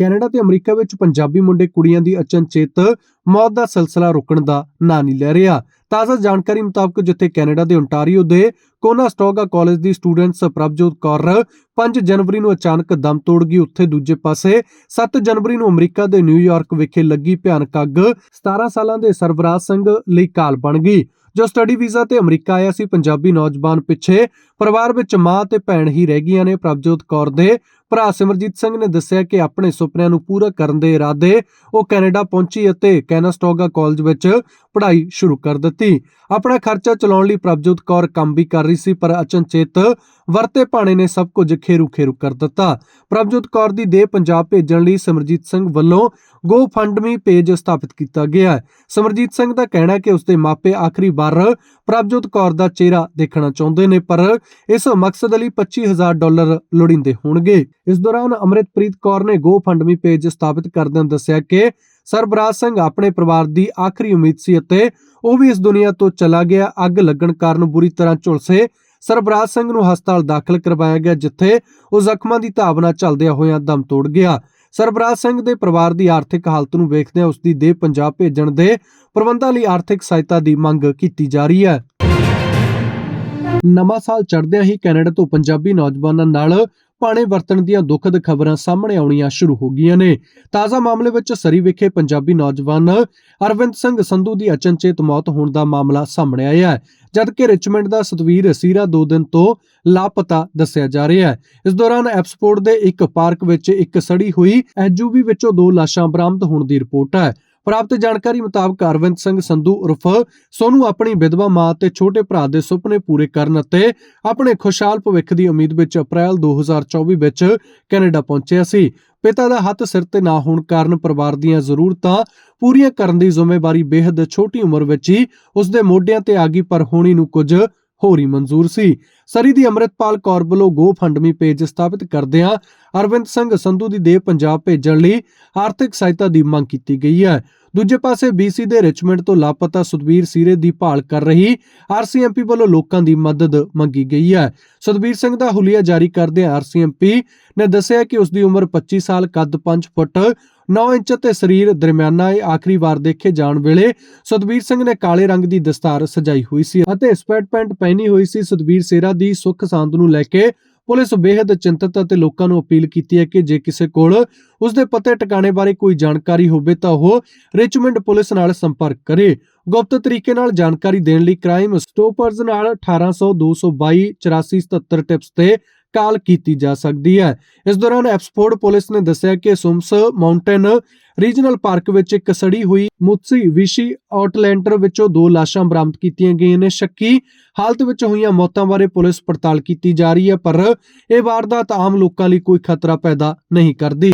Canada ਤੇ America ਵਿੱਚ ਪੰਜਾਬੀ ਮੁੰਡੇ ਕੁੜੀਆਂ ਦੀ ਅਚਨਚੇਤ ਮੌਤ ਦਾ ਸਿਲਸਿਲਾ ਰੁਕਣ ਦਾ ਨਾਂ ਨਹੀਂ ਲੈ ਰਿਹਾ। ਤਾਜ਼ਾ ਜਾਣਕਾਰੀ ਮੁਤਾਬਕ ਜਿੱਥੇ ਕੈਨੇਡਾ ਦੇ ਓਨਟਾਰੀਓ ਦੇ ਕੋਨਾਸਟੋਗਾ ਕਾਲਜ ਦੀ ਸਟੂਡੈਂਟਸ ਪ੍ਰਭਜੋਤ ਕੌਰ 5 ਜਨਵਰੀ ਨੂੰ ਅਚਾਨਕ ਦਮ ਤੋੜ ਗਈ, ਉੱਥੇ ਦੂਜੇ ਪਾਸੇ 7 ਜਨਵਰੀ ਨੂੰ ਅਮਰੀਕਾ ਦੇ ਨਿਊਯਾਰਕ ਵਿਖੇ ਲੱਗੀ ਭਿਆਨਕ ਅੱਗ 17 ਸਾਲਾਂ ਦੇ ਸਰਵਰਾਜ ਸਿੰਘ ਲਈ ਕਾਲ ਬਣ ਗਈ, ਜੋ ਸਟੱਡੀ ਵੀਜ਼ਾ ਤੇ ਅਮਰੀਕਾ ਆਇਆ ਸੀ। ਪੰਜਾਬੀ ਨੌਜਵਾਨ ਪਿੱਛੇ ਪਰਿਵਾਰ ਵਿੱਚ ਮਾਂ ਤੇ ਭੈਣ ਹੀ ਰਹਿ ਗਈਆਂ ਨੇ। ਪ੍ਰਭਜੋਤ ਕੌਰ ਦੇ ਭਰਾ ਸਿਮਰਜੀਤ ਸਿੰਘ ਨੇ ਦੱਸਿਆ ਕਿ ਆਪਣੇ ਸੁਪਨਿਆਂ ਨੂੰ ਪੂਰਾ ਕਰਨ ਦੇ ਇਰਾਦੇ ਉਹ ਕੈਨੇਡਾ ਪਹੁੰਚੀ ਅਤੇ ਕੈਨਾਸਟੋਗਾ ਕਾਲਜ ਵਿੱਚ ਪੜ੍ਹਾਈ ਸ਼ੁਰੂ ਕਰ ਦਿੱਤੀ। ਆਪਣਾ ਖਰਚਾ ਚਲਾਉਣ ਲਈ ਪ੍ਰਭਜੋਤ ਕੌਰ ਕੰਮ ਵੀ ਕਰ ਰਹੀ ਸੀ, ਪਰ ਅਚਨਚੇਤ ਵਰਤੇ ਭਾਣੇ ਨੇ ਸਭ ਕੁਝ ਖੇਰੂ ਖੇਰੂ ਕਰ ਦਿੱਤਾ। ਪ੍ਰਭਜੋਤ ਕੌਰ ਦੀ ਦੇਹ ਪੰਜਾਬ ਭੇਜਣ ਲਈ ਸਿਮਰਜੀਤ ਸਿੰਘ ਵੱਲੋਂ ਗੋ ਫੰਡਮੀ ਪੇਜ ਸਥਾਪਿਤ ਕੀਤਾ ਗਿਆ ਹੈ। ਸਿਮਰਜੀਤ ਸਿੰਘ ਦਾ ਕਹਿਣਾ ਕਿ ਉਸਦੇ ਮਾਪੇ ਆਖਰੀ ਵਾਰ ਪ੍ਰਭਜੋਤ ਕੌਰ ਦਾ ਚਿਹਰਾ ਦੇਖਣਾ ਚਾਹੁੰਦੇ ਨੇ, ਪਰ ਇਸ ਮਕਸਦ ਲਈ 25000 ਡਾਲਰ ਲੋੜੀਂਦੇ ਹੋਣਗੇ। ਇਸ ਦੌਰਾਨ ਅਮਰਿਤਪ੍ਰੀਤ ਕੌਰ ਨੇ ਗੋ ਪੇਜ ਸਥਾਪਿਤ ਕਰਦਿਆਂ ਦੱਸਿਆ ਕਿ ਸਰਬਰਾਜ ਸਿੰਘ ਆਪਣੇ ਪਰਿਵਾਰ ਦੀ ਆਖਰੀ ਉਮੀਦ ਸੀ ਅਤੇ ਉਹ ਵੀ ਇਸ ਦੁਨੀਆ ਤੋਂ ਚਲਾ ਗਿਆ। ਅੱਗ ਲੱਗਣ ਕਾਰਨ ਬੁਰੀ ਤਰ੍ਹਾਂ ਝੁਲਸੇ ਸਰਬਰਾਜ ਸਿੰਘ ਨੂੰ ਹਸਪਤਾਲ ਦਾਖਲ ਕਰਵਾਇਆ ਗਿਆ, ਜਿੱਥੇ ਉਹ ਜ਼ਖਮਾਂ ਦੀ ਧਾਵਨਾ ਚੱਲਦਿਆਂ ਹੋਇਆਂ ਦਮ ਤੋੜ ਗਿਆ। ਸਰਬਰਾਜ ਸਿੰਘ ਦੇ ਪਰਿਵਾਰ ਦੀ ਆਰਥਿਕ ਹਾਲਤ ਨੂੰ ਵੇਖਦਿਆਂ ਉਸ ਦੀ ਦੇਹ ਪੰਜਾਬ ਭੇਜਣ ਦੇ ਪ੍ਰਬੰਧਾਂ ਲਈ ਆਰਥਿਕ ਸਹਾਇਤਾ ਦੀ ਮੰਗ ਕੀਤੀ ਜਾ ਰਹੀ ਹੈ। ਨਵਾਂ ਸਾਲ ਚੜ੍ਹਦਿਆਂ ਹੀ ਕੈਨੇਡਾ ਤੋਂ ਪੰਜਾਬੀ ਨੌਜਵਾਨਾਂ ਨਾਲ ਪਾਣੇ ਵਰਤਣ ਦੀਆਂ ਦੁਖਦ ਖਬਰਾਂ ਸਾਹਮਣੇ ਆਉਣੀਆਂ ਸ਼ੁਰੂ ਹੋ ਗਈਆਂ ਨੇ। ਤਾਜ਼ਾ ਮਾਮਲੇ ਵਿੱਚ ਸਰੀ ਵਿਖੇ ਪੰਜਾਬੀ ਨੌਜਵਾਨ ਅਰਵਿੰਦ ਸਿੰਘ ਸੰਧੂ ਦੀ ਅਚਨਚੇਤ ਮੌਤ ਹੋਣ ਦਾ ਮਾਮਲਾ ਸਾਹਮਣੇ ਆਇਆ ਹੈ, ਜਦਕਿ ਰਿਚਮੰਡ ਦਾ ਸਤਵੀਰ ਸੀਰਾ 2 ਦਿਨ ਤੋਂ ਲਾਪਤਾ ਦੱਸਿਆ ਜਾ ਰਿਹਾ ਹੈ। ਇਸ ਦੌਰਾਨ ਐਪਸਪੋਰਟ ਦੇ ਇੱਕ ਪਾਰਕ ਵਿੱਚ ਇੱਕ ਸੜੀ ਹੋਈ ਐਸਯੂਵੀ ਵਿੱਚੋਂ ਦੋ ਲਾਸ਼ਾਂ ਬਰਾਮਦ ਹੋਣ ਦੀ ਰਿਪੋਰਟ ਹੈ। ਪ੍ਰਾਪਤ ਜਾਣਕਾਰੀ ਮੁਤਾਬਕ ਅਰਵਿੰਦ ਸਿੰਘ ਸੰਧੂ ਉਰਫ ਸੋਨੂੰ ਆਪਣੀ ਵਿਧਵਾ ਮਾਂ ਤੇ ਛੋਟੇ ਭਰਾ ਦੇ ਸੁਪਨੇ ਪੂਰੇ ਕਰਨ ਅਤੇ ਆਪਣੇ ਖੁਸ਼ਹਾਲ ਭਵਿੱਖ ਦੀ ਉਮੀਦ ਵਿੱਚ ਅਪ੍ਰੈਲ 2024 ਵਿੱਚ ਕੈਨੇਡਾ ਪਹੁੰਚਿਆ ਸੀ। ਪਿਤਾ ਦਾ ਹੱਥ ਸਿਰ ਤੇ ਨਾ ਹੋਣ ਕਾਰਨ ਪਰਿਵਾਰ ਦੀਆਂ ਜ਼ਰੂਰਤਾਂ ਪੂਰੀਆਂ ਕਰਨ ਦੀ ਜ਼ਿੰਮੇਵਾਰੀ ਬੇहद ਛੋਟੀ ਉਮਰ ਵਿੱਚ ਹੀ ਉਸ ਦੇ ਮੋਢਿਆਂ ਤੇ ਆ ਗਈ, ਪਰ ਹੋਣੀ ਨੂੰ ਕੁਝ ਹੋਰ ਹੀ ਮਨਜ਼ੂਰ ਸੀ। ਸਰੀ ਦੀ ਅੰਮ੍ਰਿਤਪਾਲ ਕੌਰ ਵੱਲੋਂ ਗੋ ਫੰਡਮੀ ਪੇਜ ਸਥਾਪਿਤ ਕਰਦਿਆਂ ਅਰਵਿੰਦ ਸਿੰਘ ਸੰਧੂ ਦੀ ਦੇਹ ਪੰਜਾਬ ਭੇਜਣ ਲਈ ਆਰਥਿਕ ਸਹਾਇਤਾ ਦੀ ਮੰਗ ਕੀਤੀ ਗਈ ਹੈ। ਦੂਜੇ ਪਾਸੇ BC ਦੇ ਰਿਚਮੰਡ ਤੋਂ ਲਾਪਤਾ ਸੁਖਬੀਰ ਸੀਰੇ ਦੀ ਭਾਲ ਕਰ ਰਹੀ RCMP ਵੱਲੋਂ ਲੋਕਾਂ ਦੀ ਮਦਦ ਮੰਗੀ ਗਈ ਹੈ। ਸੁਖਬੀਰ ਸਿੰਘ ਦਾ ਹੁਲੀਆ ਜਾਰੀ ਕਰਦਿਆਂ RCMP ਨੇ ਦੱਸਿਆ ਕਿ ਉਸ ਦੀ ਉਮਰ 25 ਸਾਲ, ਕੱਦ 5 ਫੁੱਟ 9 ਇੰਚ ਤੇ ਸਰੀਰ ਦਰਮਿਆਨਾ ਹੈ। ਆਖਰੀ ਵਾਰ ਦੇਖੇ ਜਾਣ ਵੇਲੇ ਸੁਖਬੀਰ ਸਿੰਘ ਨੇ ਕਾਲੇ ਰੰਗ ਦੀ ਦਸਤਾਰ ਸਜਾਈ ਹੋਈ ਸੀ ਅਤੇ ਸਵੈਟ ਪੈਂਟ ਪਹਿਨੀ ਹੋਈ ਸੀ। ਸੁਖਬੀਰ ਸੇਰਾ ਦੀ ਸੁੱਖ ਸਾਂਦ ਨੂੰ ਲੈ ਕੇ ਪੁਲਿਸ ਬੇहद ਚਿੰਤਤ ਅਤੇ ਲੋਕਾਂ ਨੂੰ ਅਪੀਲ ਕੀਤੀ ਹੈ ਕਿ ਜੇ ਕਿਸੇ ਕੋਲ ਉਸ ਦੇ ਪਤੇ ਟਿਕਾਣੇ ਬਾਰੇ ਕੋਈ ਜਾਣਕਾਰੀ ਹੋਵੇ ਤਾਂ ਉਹ ਰਿਚਮੰਡ ਪੁਲਿਸ ਨਾਲ ਸੰਪਰਕ ਕਰੇ। ਗੁਪਤ ਤਰੀਕੇ ਨਾਲ ਜਾਣਕਾਰੀ ਦੇਣ ਲਈ ਕ੍ਰਾਈਮ ਸਟੋਪਰਜ਼ ਨਾਲ 1800 222 8477 ਟਿਪਸ ਤੇ ਕਾਲ ਕੀਤੀ ਜਾ ਸਕਦੀ ਹੈ। ਇਸ ਦੌਰਾਨ ਐਪਸਫੋਰਡ ਪੁਲਿਸ ਨੇ ਦੱਸਿਆ ਕਿ ਸੁਮਸ ਮਾਊਂਟੇਨ ਰੀਜਨਲ ਪਾਰਕ ਵਿੱਚ ਇੱਕ ਸੜੀ ਹੋਈ ਮੁਤਸੀ ਵਿਸ਼ੀ ਆਊਟਲੈਂਡਰ ਵਿੱਚੋਂ ਦੋ ਲਾਸ਼ਾਂ ਬਰਾਮਦ ਕੀਤੀਆਂ ਗਈਆਂ ਨੇ। ਸ਼ੱਕੀ ਹਾਲਤ ਵਿੱਚ ਹੋਈਆਂ ਮੌਤਾਂ ਬਾਰੇ ਪੁਲਿਸ ਪੜਤਾਲ ਕੀਤੀ ਜਾ ਰਹੀ ਹੈ, ਪਰ ਇਹ ਵਾਰਦਾਤ ਆਮ ਲੋਕਾਂ ਲਈ ਕੋਈ ਖਤਰਾ ਪੈਦਾ ਨਹੀਂ ਕਰਦੀ।